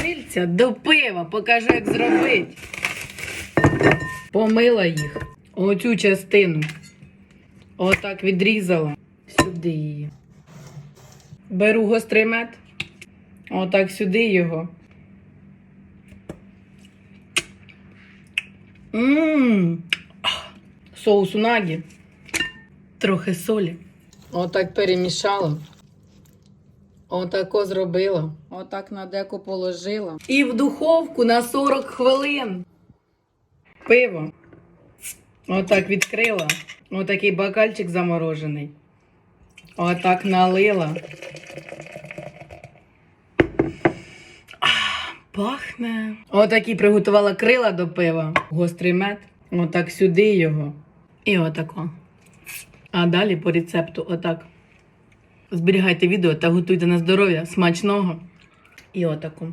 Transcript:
крильця до пива. Покажу, як зробити. Помила їх. Оцю частину. Отак відрізала. Сюди її. Беру гострий мед. Отак сюди його. Мм. Соус унагі. Трохи солі. Отак перемішала. Отако зробила. Отак на деко положила. І в духовку на 40 хвилин. Пиво. Отак відкрила. Отакий бокальчик заморожений. Отак налила. Пахне. Отакі приготувала крила до пива. Гострий мед. Отак сюди його. І отако. А далі по рецепту отак. Зберігайте відео та готуйте на здоров'я смачного. І отако.